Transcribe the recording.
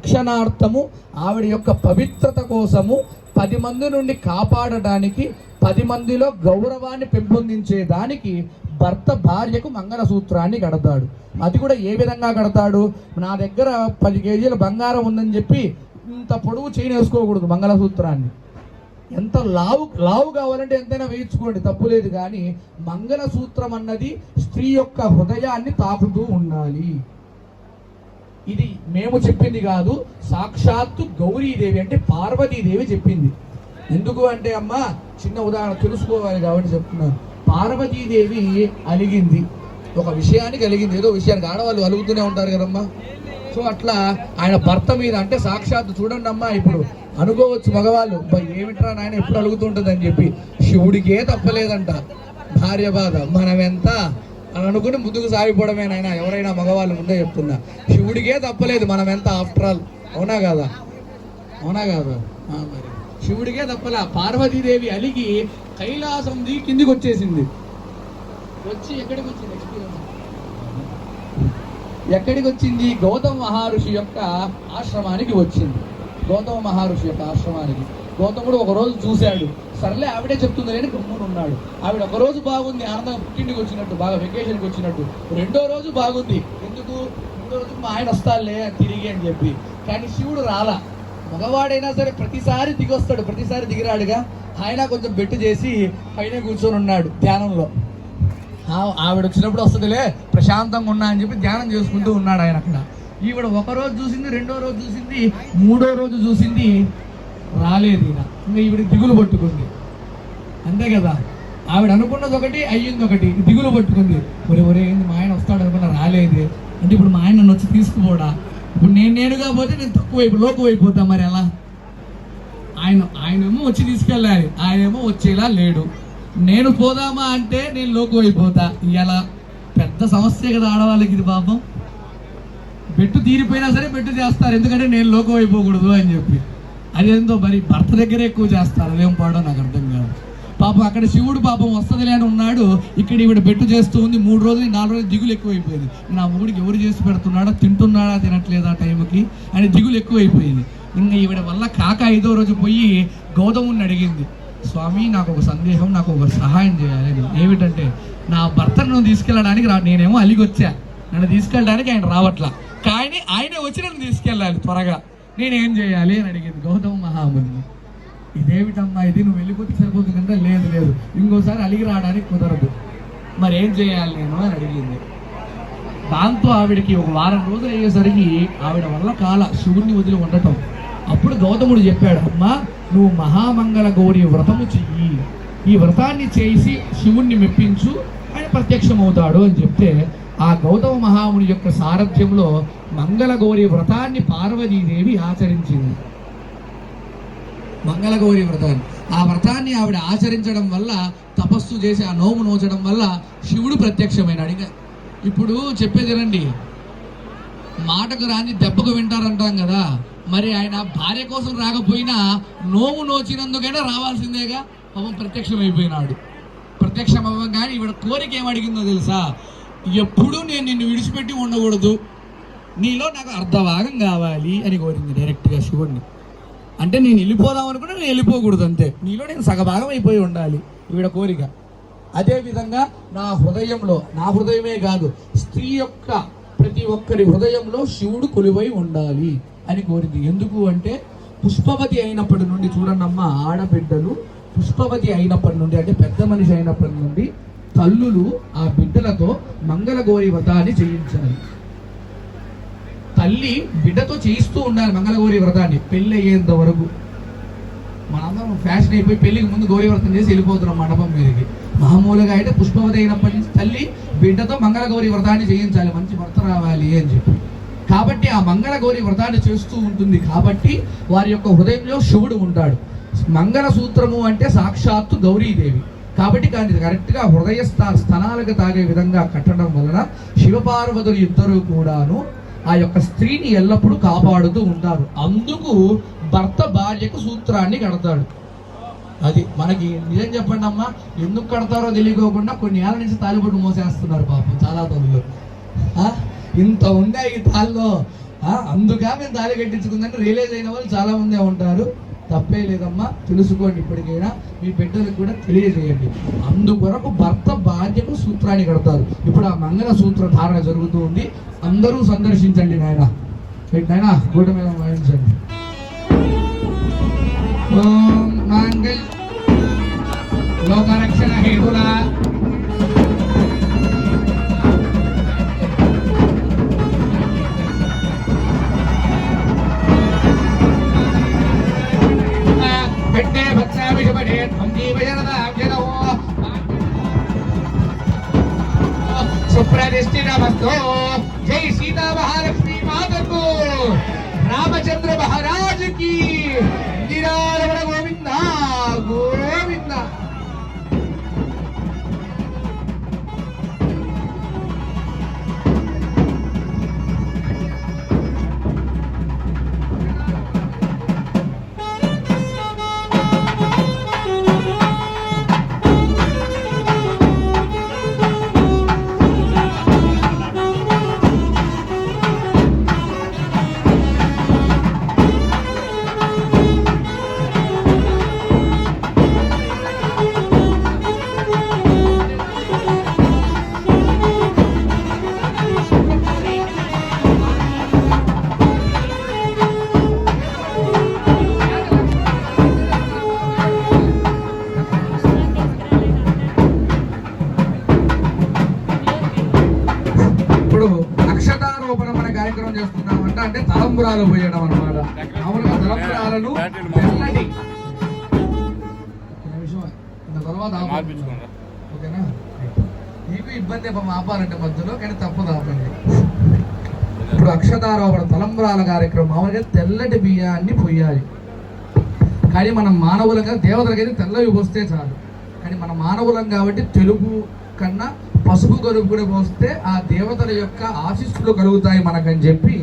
రక్షణార్థము ఆవిడ యొక్క పవిత్రత కోసము పది మంది నుండి కాపాడడానికి పది మందిలో గౌరవాన్ని పెంపొందించే దానికి భర్త భార్యకు మంగళసూత్రాన్ని కడతాడు. అది కూడా ఏ విధంగా కడతాడు? నా దగ్గర పది కేజీల బంగారం ఉందని చెప్పి ఇంత పొడవు చేయని వేసుకోకూడదు మంగళసూత్రాన్ని. ఎంత లావు లావు కావాలంటే ఎంతైనా వేయించుకోండి తప్పులేదు కానీ మంగళసూత్రం అన్నది స్త్రీ యొక్క హృదయాన్ని తాకుతూ ఉండాలి. ఇది మేము చెప్పింది కాదు సాక్షాత్తు గౌరీదేవి అంటే పార్వతీదేవి చెప్పింది. ఎందుకు అంటే అమ్మ చిన్న ఉదాహరణ తెలుసుకోవాలి కాబట్టి చెప్తున్నాను. పార్వతీదేవి అలిగింది. ఒక విషయానికి అలిగింది ఏదో విషయానికి ఆడవాళ్ళు అలుగుతూనే ఉంటారు కదమ్మా. సో అట్లా ఆయన భర్త మీద అంటే సాక్షాత్తు చూడండి అమ్మా ఇప్పుడు అనుకోవచ్చు మగవాళ్ళు ఏమిట్రా నాయన ఎప్పుడు అలుగుతుంటుందని అని చెప్పి. శివుడికే తప్పలేదంట. భార్య బాధ. మనమెంత అని అనుకుని ముందుకు సాగిపోవడమే నాయన. ఎవరైనా మగవాళ్ళు ముందే చెప్తున్నా. శివుడికే తప్పలేదు మనం ఎంత ఆఫ్టర్ ఆల్ అవునా కాదా? అవునా కాదా? మరి. శివుడికే తప్పలా. పార్వతీదేవి అలిగి కైలాసం ది కిందికి వచ్చేసింది. వచ్చి ఎక్కడికి వచ్చింది? ఎక్కడికి వచ్చింది? గౌతమ మహర్షి యొక్క ఆశ్రమానికి వచ్చింది. గౌతమ మహర్షి యొక్క ఆశ్రమానికి. గౌతముడు ఒకరోజు చూశాడు. సర్లే ఆవిడే చెప్తుంది అని గమ్మున ఉన్నాడు. ఆవిడ ఒక రోజు బాగుంది ఆనందంగా పుట్టింటికి వచ్చినట్టు బాగా వెకేషన్కి వచ్చినట్టు. రెండో రోజు బాగుంది. ఎందుకు? రెండో రోజు మా ఆయన వస్తాలే తిరిగి అని చెప్పి. కానీ శివుడు రాలా. మగవాడైనా సరే ప్రతిసారి దిగొస్తాడు ప్రతిసారి దిగిరాడుగా. ఆయన కొంచెం బెట్టు చేసి పైన కూర్చొని ఉన్నాడు ధ్యానంలో. ఆ- ఆవిడ వచ్చినప్పుడు వస్తుందిలే ప్రశాంతంగా ఉన్నా అని చెప్పి ధ్యానం చేసుకుంటూ ఉన్నాడు ఆయన అక్కడ. ఈవిడ ఒక రోజు చూసింది రెండో రోజు చూసింది మూడో రోజు చూసింది రాలేదు ఈయన. ఇంకా ఈవిడ దిగులు పట్టుకుంది. అంతే కదా? ఆవిడ అనుకున్నది ఒకటి అయ్యింది ఒకటి. దిగులు పట్టుకుంది. ఒరే ఒరే ఏంది? మా ఆయన వస్తాడు అనుకున్న రాలేదే. అంటే ఇప్పుడు మా ఆయన నన్ను వచ్చి తీసుకుపోడా? ఇప్పుడు నేను నేనుగా పోతే నేను తక్కువ వైపు లోకు అయిపోతా మరి ఎలా? ఆయన ఆయనేమో వచ్చి తీసుకెళ్ళాలి. ఆయనేమో వచ్చేలా లేడు. నేను పోదామా అంటే నేను లోకు అయిపోతా ఎలా పెద్ద సమస్య కదా ఆడవాళ్ళకి ఇది పాపం. బెట్టు తీరిపోయినా సరే బెట్టు చేస్తారు. ఎందుకంటే నేను లోకం అయిపోకూడదు అని చెప్పి. అదేందో మరి భర్త దగ్గరే ఎక్కువ చేస్తారు. అదేం పాడో నాకు అర్థం కాదు. పాపం అక్కడ శివుడు పాపం వస్తుందిలే అని ఉన్నాడు. ఇక్కడ ఈవిడ బెట్టు చేస్తూ ఉంది. మూడు రోజులు నాలుగు రోజులు దిగులు ఎక్కువైపోయింది. నా మూడికి ఎవరు చేసి పెడుతున్నాడా? తింటున్నాడా? తినట్లేదా టైంకి? అని దిగులు ఎక్కువైపోయింది. ఇంకా ఈవిడ వల్ల కాక ఐదో రోజు పోయి గౌతముని అడిగింది. స్వామి నాకు ఒక సందేహం నాకు ఒక సహాయం చేయాలి. ఏమిటంటే నా భర్తను తీసుకెళ్ళడానికి రా. నేనేమో అలిగొచ్చా. నన్ను తీసుకెళ్ళడానికి ఆయన రావట్లా. కానీ ఆయనే వచ్చి నన్ను తీసుకెళ్ళాలి త్వరగా. నేనేం చేయాలి అని అడిగింది గౌతమ మహాముని. ఇదేమిటమ్మా ఇది? నువ్వు వెళ్ళిపోతే సరిపోతుందంటే లేదు లేదు. ఇంకోసారి అలిగి రావడానికి కుదరదు. మరి ఏం చేయాలి నేను అని అడిగింది. దాంతో ఆవిడకి ఒక వారం రోజులు అయ్యేసరికి ఆవిడ వల్ల కాల శివుణ్ణి వదిలి ఉండటం. అప్పుడు గౌతముడు చెప్పాడు అమ్మా నువ్వు మహామంగళ గౌరి వ్రతము చెయ్యి. ఈ వ్రతాన్ని చేసి శివుణ్ణి మెప్పించు. ఆయన ప్రత్యక్షమవుతాడు అని చెప్తే ఆ గౌతమ మహాముని యొక్క సారథ్యంలో మంగళగౌరి వ్రతాన్ని పార్వతీదేవి ఆచరించింది. మంగళగౌరి వ్రతాన్ని. ఆ వ్రతాన్ని ఆవిడ ఆచరించడం వల్ల తపస్సు చేసి ఆ నోము నోచడం వల్ల శివుడు ప్రత్యక్షమైనాడు. ఇంకా ఇప్పుడు చెప్పేది రండి మాటకు రాని దెబ్బకు వింటారంటాం కదా. మరి ఆయన భార్య కోసం రాకపోయినా నోము నోచినందుకైనా రావాల్సిందేగా? పాపం ప్రత్యక్షమైపోయినాడు. ప్రత్యక్షం అవ్వగానే ఈవిడ కోరిక ఏం అడిగిందో తెలుసా? ఎప్పుడూ నేను నిన్ను విడిచిపెట్టి ఉండకూడదు. నీలో నాకు అర్ధభాగం కావాలి అని కోరింది డైరెక్ట్గా శివుడిని అంటే నేను వెళ్ళిపోదాం అనుకున్నా నేను వెళ్ళిపోకూడదు అంతే. నీలో నేను సగభాగం అయిపోయి ఉండాలి. ఈవిడ కోరిక. అదేవిధంగా నా హృదయంలో నా హృదయమే కాదు స్త్రీ యొక్క ప్రతి ఒక్కరి హృదయంలో శివుడు కొలువై ఉండాలి అని కోరింది. ఎందుకు అంటే పుష్పవతి అయినప్పటి నుండి చూడండమ్మా ఆడబిడ్డలు పుష్పవతి అయినప్పటి నుండి అంటే పెద్ద మనిషి అయినప్పటి నుండి తల్లులు ఆ బిడ్డలతో మంగళగౌరి వ్రతాన్ని చేయించాలి. తల్లి బిడ్డతో చేయిస్తూ ఉండాలి మంగళగౌరి వ్రతాన్ని. పెళ్ళి అయ్యేంత వరకు. మనందరం ఫ్యాషన్ అయిపోయి పెళ్ళికి ముందు గౌరీ వ్రతం చేసి వెళ్ళిపోతున్నాం మండపం మీదకి. మామూలుగా అయితే పుష్పవతి అయినప్పటి నుంచి తల్లి బిడ్డతో మంగళగౌరి వ్రతాన్ని చేయించాలి. మంచి భర్త రావాలి అని చెప్పి. కాబట్టి ఆ మంగళగౌరి వ్రతాన్ని చేస్తూ ఉంటుంది. కాబట్టి వారి యొక్క హృదయంలో శివుడు ఉంటాడు. మంగళ సూత్రము అంటే సాక్షాత్తు గౌరీదేవి. కాబట్టి కానీ కరెక్ట్గా హృదయ స్థానాలకు తాగే విధంగా కట్టడం వలన శివపార్వతులు ఇద్దరు కూడాను ఆ యొక్క స్త్రీని ఎల్లప్పుడూ కాపాడుతూ ఉంటారు. అందుకు భర్త భార్యకు సూత్రాన్ని కడతాడు. అది మనకి నిజం చెప్పండి అమ్మా ఎందుకు కడతారో తెలియకోకుండా కొన్ని ఏళ్ళ నుంచి తాలిబొట్టు మోసేస్తున్నారు పాపం చాలా తల్లులు ఆ? ఇంత ఉండే ఈ తాళ్ళలో ఆ, అందుగా మేము తాళి కట్టించుకుందని రియలైజ్ అయిన వాళ్ళు చాలా మందే ఉంటారు. తప్పే లేదమ్మా. తెలుసుకోండి ఇప్పటికైనా. మీ బిడ్డలకు కూడా తెలియజేయండి. అందుకొరకు భర్త బాధ్యకు సూత్రాన్ని కడతారు. ఇప్పుడు ఆ మంగళ సూత్ర ధారణ జరుగుతూ ఉంది. అందరూ సందర్శించండి నాయన. నాయన గూడ మీద వాయించండి. ఓం లోకరక్షణ హేతులా సుప్రతిష్ఠితమస్తో. జై సీతా మహాలక్ష్మి మాతకు రామచంద్ర మహారాజ్ అంటే తలంబురాలు పోయడం అనమాట మామూలుగా. ఇంత తర్వాత. ఓకేనా? మీకు ఇబ్బంది ఆపాలంటే మధ్యలో కానీ తప్పదు ఆపండి. ఇప్పుడు అక్షతారోపణ తలంబరాల కార్యక్రమం మామూలుగా తెల్లటి బియ్యాన్ని పొయ్యాలి. కానీ మనం మానవులంగా దేవతలకైతే తెల్లవి పోస్తే చాలు. కానీ మన మానవులం కాబట్టి తెలుగు కన్నా పసుపు కలుపు కూడా పోస్తే ఆ దేవతల యొక్క ఆశీస్సులు కలుగుతాయి మనకని చెప్పి